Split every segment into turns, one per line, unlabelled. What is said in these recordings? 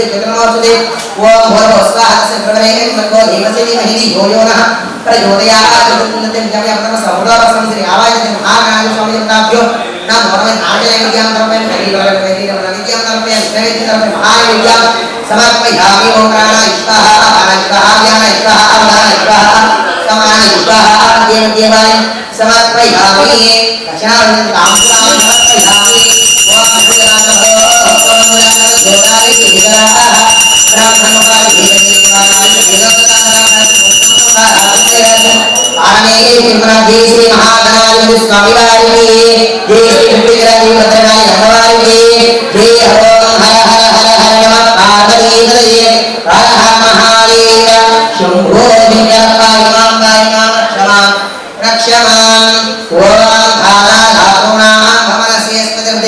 से चंद्रमासुदे वो भोर स्वाहा से गणवे मनको धीमसेनी महिनी भोयोनः प्रयोदयाः चतुर्नते विद्यामय अपनम सहुदार संसरि आवायते महानाय स्वामी जगन्नाथ्यो नाम भरमे आजय विद्याम धर्मे हरि भरमे हरि रमण विद्याम धर्मे नैति धर्मे महाय विद्याम समर्पयामि ओमराण इष्टः अनन्तः ज्ञान इष्टः अवधान इष्टः समान इष्टः देव देवाय समर्पयामि कशानं तामसां समर्पयामि वासुदेवाय शम्भो विद्यापायमां कायमां क्षमां रक्षमां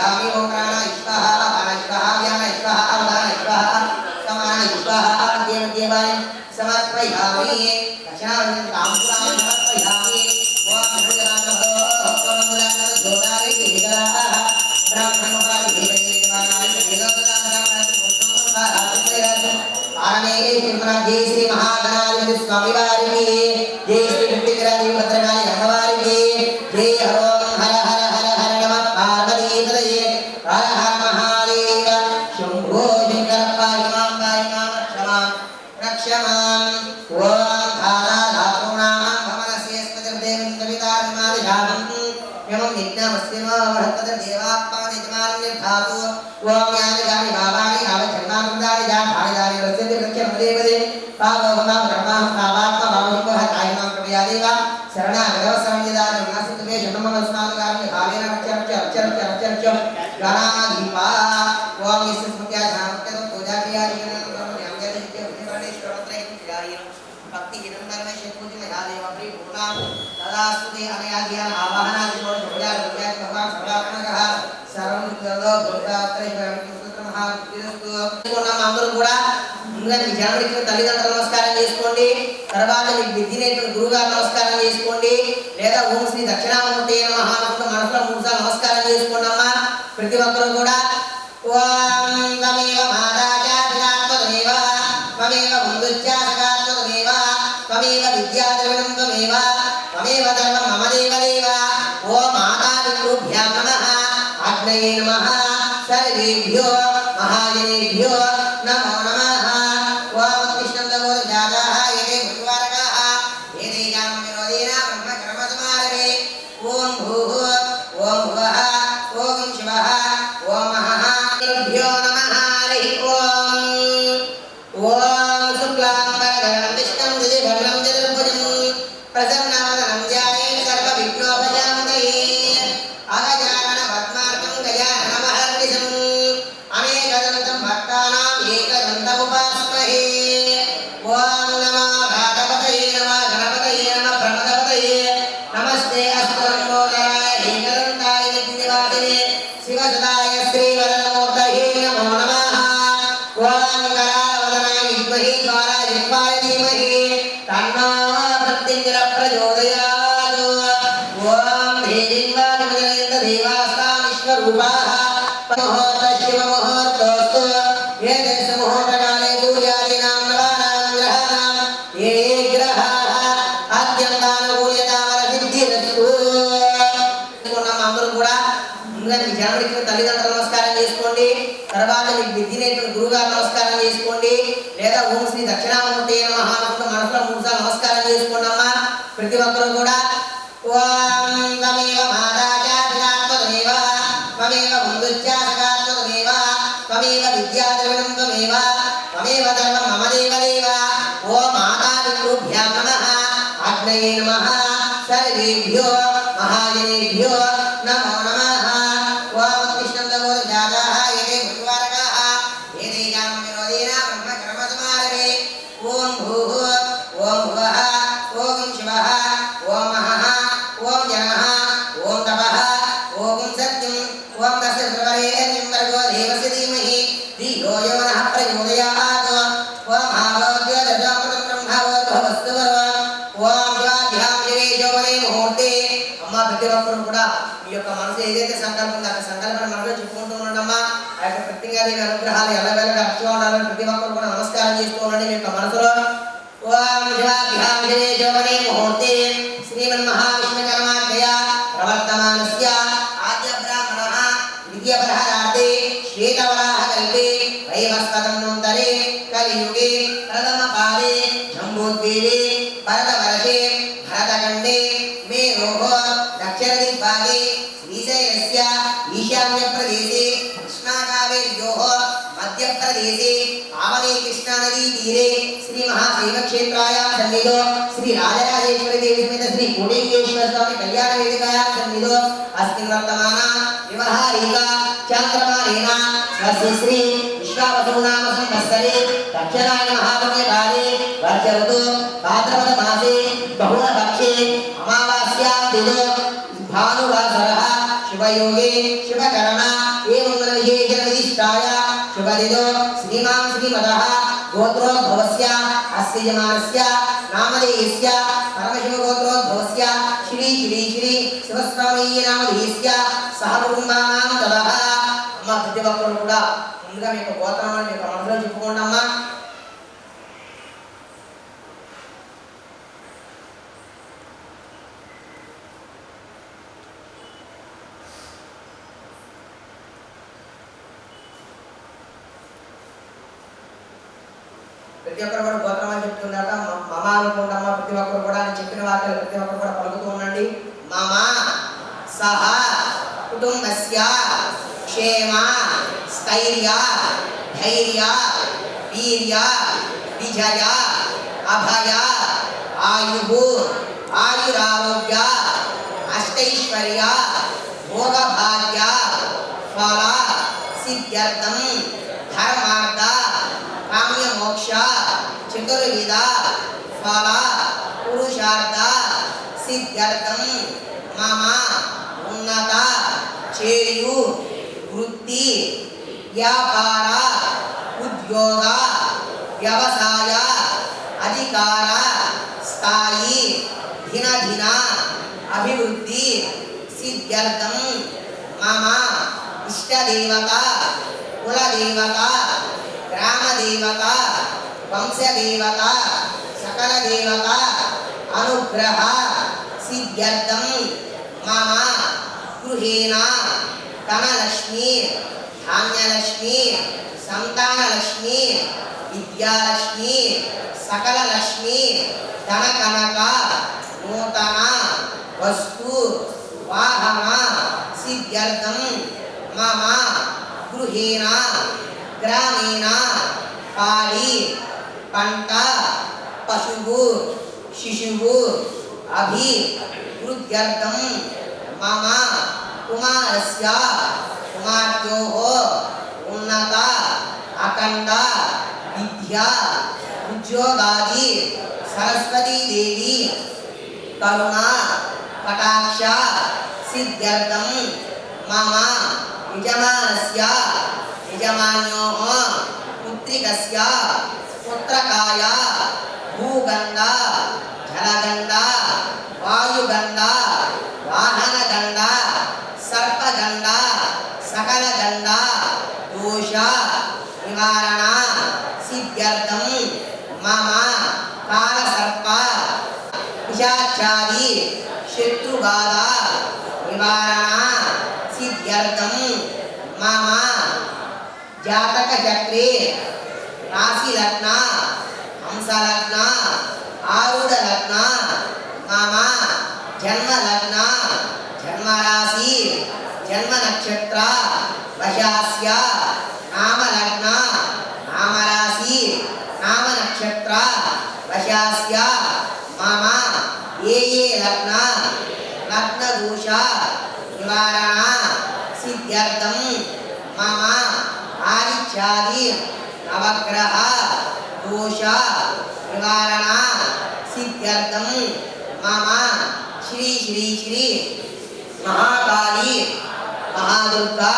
समर्पयामि ओम प्राणाय स्वाहा प्राणाय स्वाहा ज्ञानाय स्वाहा अवधानाय स्वाहा समानाय स्वाहा देव देवाय समर्पयामि कषायं ताम्बूलाय समर्पयामि ओम भगवन्तः जोदारे विग्रहाः जय श्री महागणाधिपति स्वामी वारिणी तद् देवात्मानि यजमानं निर्धातु ॐ यानि यानि भावानि यावत् जन्मानन्दानि या भाविदानि वर्षन्ति प्रत्यं देवदे पावो मम ब्रह्मा भावात्मा भावं वह कायमां कृपया देव शरणागतव संविदानं नास्ति तुमे जन्मम स्नानकामि भावेन अत्यर्च्य अत्यर्च्य अत्यर्च्य गणाधिपा ॐ विष्णुस्मृत्या धामत्यं पूजा क्रिया नियमनं ब्रह्म न्यायदित्य उपनिवर्णे श्रोत्रे क्रियायनं भक्ति हिरण्यमय शेषपूजि में हा देव प्रिय भूना तदास्तुते अनया ज्ञान ముందుగా తల్లిదండ్రులు నమస్కారం చేసుకోండి. తర్వాత మీకు విద్య నేర్పిన గారు నమస్కారం చేసుకోండి. లేదా ఓం శ్రీ దక్షిణామూర్తి నమః మనసులో మూడు సార్లు నమస్కారం చేసుకోండి అమ్మా. ప్రతి ఒక్కరు కూడా. ఓం తమేవ మాతాచార్యాత్మకమేవ త్వమేవ బంధుశ్చాసకాత్మకమేవ త్వమేవ విద్యాద్రవిణం త్వమేవ త్వమేవ ధర్మం మమ దేవదేవ. ఓ మాతాపితృభ్యాం సర్వేభ్యో మహాజనేభ్యో నమో నమః. ముహూర్త శివ ముహూర్తోస్తు ఏ దశ ముహూర్తకాలే సూర్యాదీనాం నవానాం గ్రహాణాం ఏ అందరూ కూడా ముందుగా మీ తల్లిదండ్రులు నమస్కారం చేసుకోండి తర్వాత మీకు నమస్కారం చేసుకోండి లేదా ఓం శ్రీ దక్షిణామూర్తి నమః మనసులో నమస్కారం చేసుకోండి అమ్మా ప్రతి ఒక్కరూ కూడా విద్యాద్రవిణం త్వమేవ ధర్మం మమ దేవ దేవ ఓ మాతా పితృభ్యాం నమః అగ్నయే నమః సర్వేభ్యో మహాజనేభ్యో నమో నమః ఓం భూ సంకల్పం దాని సంకల్పం మనలో చెప్పుకుంటూ ఉండమ్మా ఆ యొక్క ప్రత్యేకమైన అనుగ్రహాలు ఎల్లవేళగా రక్షగా ఉండాలని ప్రతి ఒక్కరు కూడా నమస్కారం చేస్తూ ఉండండి మీ యొక్క మనసులో. ఓం శివాభ్యాం కలియుగే భరతవర్షే భరతఖండే కృష్ణాకావేర్యోः మధ్యప్రదేశే పావనే కృష్ణానదీ తీరే శ్రీ మహాశైవక్షేత్రాయాం సన్నిధో శ్రీ రాజరాజేశ్వరి దేవి సమేత శ్రీ కోటేశ్వర స్వామి కళ్యాణ వేదికాయాం సన్నిధో అస్మిన్ వర్తమాన వ్యవహారిక చాంద్రమానేన శుభదిదో శ్రీమాన్ శ్రీమదः గోత్రోద్భవస్య అస్య యజమానస్య నామధేయస్య పరమశివగోత్రోద్భవస్య శ్రీ శ్రీ శ్రీ శివస్వామీయ నామధేయస్య సహ కుటుంబానాం తదః అమ్మ ప్రతి ఒక్కరు కూడా ముందుగా మీ యొక్క గోత్రాన్ని మీ యొక్క మనసులో చెప్పుకోండి అమ్మా ప్రతి ఒక్కరు కూడా గోత్రం అని చెప్తుందట మ- మమ అనుకుంటమ్మ ప్రతి ఒక్కరు కూడా నేను చెప్పిన వాక్యాలు ప్రతి ఒక్కరు కూడా పలుకుతూ ఉండండి. మమ సహ కుటుంబస్య క్షేమ స్థైర్య ధైర్య వీర్య విజయ అభయ ఆయు ఆయురారోగ్య అష్టైశ్వర్య భోగభాగ్య ఫల సిద్ధ్యర్థం ధర్మార్థ కామ్యమోక్ష చతుర్విధ ఫల పురుషార్థ సిద్ధ్యర్థం. మమ ఉన్నత చేయు వృత్తి వ్యాపార ఉద్యోగ వ్యవసాయ అధికార స్థాయి దినదిన అభివృద్ధి సిద్ధ్యర్థం. మమ ఇష్టదేవత కులదేవత గ్రామదేవత వంశదేవత సకల దేవత అనుగ్రహ సిద్ధ్యర్థం మమ గృహేణ ధనలక్ష్మి ధాన్యలక్ష్మి సంతానలక్ష్మి విద్యాలక్ష్మి సకల లక్ష్మి ధన కనక నూతన వస్తు వాహన సిద్ధ్యర్థం మమ గృహేణ గ్రామీణ పాడి పంట పశువు शिशुः अभि वृद्ध्यर्थं मम कुमारस्य कुमार्योः अखण्ड, विद्या उद्योगादि सरस्वतीदेवी, करुणा, कटाक्ष, सिद्ध्यर्थं मम यजमानस्य, यजमान्योः पुत्रिकस्य పుత్రకాయ భూగంధ జలగండ వాయుగంధ వాహనగంధ సర్పగంధ సకలగంధ దోష నివారణ సిద్ధ్యర్థం మమ కాలసర్ప పిశాచాది శత్రుబాధ నివారణ నివారణ సిద్ధ్యర్థం మమ జాతక చక్రే రాశి లగ్న హంస లగ్న ఆరుడ లగ్న మామ జన్మ లగ్న జన్మ రాశి జన్మ నక్షత్ర వశాస్య నామ లగ్న నామ రాశి నామ నక్షత్ర వశాస్య మామ ఏ ఏ లగ్న లగ్న దోష నివారణ సిద్ధ్యర్థం మామ ఆదిత్యాది अवग्रह, दोषा निवारण सिद्ध्यर्थम मम, श्री श्री श्री, महाकाली, महादुर्गा,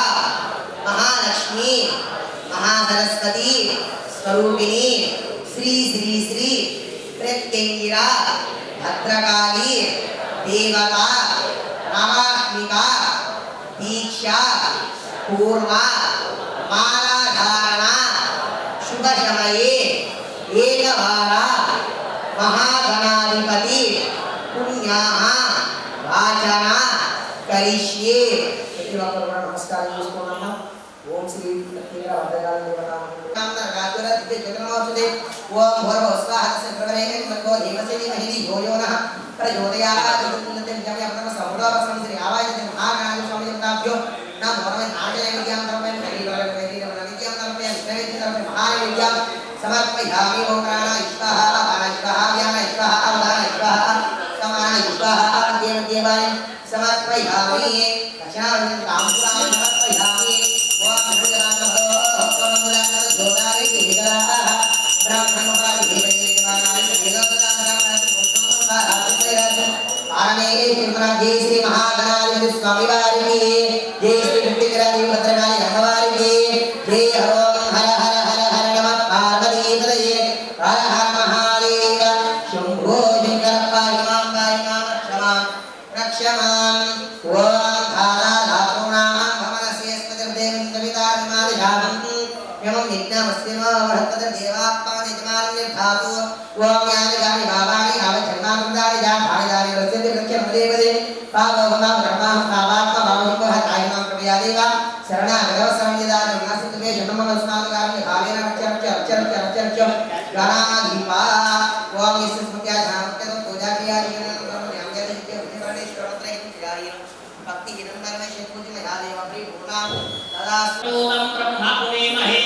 महालक्ष्मी, महासरस्वती, स्वरूपिणी, श्री श्री श्री प्रत्यंगिरा भद्रकाली, देवता नवाग्निका दीक्षा पूर्वा माला శుభ సమయే ఏకవార మహాగణాధిపతి పుణ్యా వాచన కరిష్యే ప్రతి ఒక్కరు కూడా నమస్కారం చేసుకోమన్నా ఓం శ్రీ తీవ్ర వర్ధగాలి దేవతామోదే ఓం భోరవ స్వాహస్య ప్రవరేణ మతో దేవసే మహిళి యోయోన ప్రచోదయాత్ సమర్పయామి ఓం ప్రాణ అపాన ఇష్టాః వ్యాన ఇష్టాః అవధాన ఇష్టాః సమాన ఇష్టాః దేవ దేవాయ సమర్పయామి దక్షిణావంతం తాంబూలాన్ని సమర్పయామి ఓం ఆరణే శ్రీ మహాగణాధిపతి స్వామి వారికి यज्ञमस्यमावर्तते देवाप्पादिजमान्य धातु ओम यानि यानि भावानि यावत् धर्मानन्दानि या भाणि यानि रस्यते प्रत्यं पदे पदे पावभवां ब्रह्मां भावात्मा भावहिमः कायमां प्रयादेव शरणागतव संविदानं नासितमे जन्ममनस्मादुगामि भावेन अत्यर्च्य अत्यर्च्य अत्यर्च्य गणाधिपा ओम यस्मत्या धामकतो पूजा क्रियादिनं भक्ति हिरण्यमय शेखुज में हाले वक्री भूना तदा सोम ब्रह्मा
पुमे महे।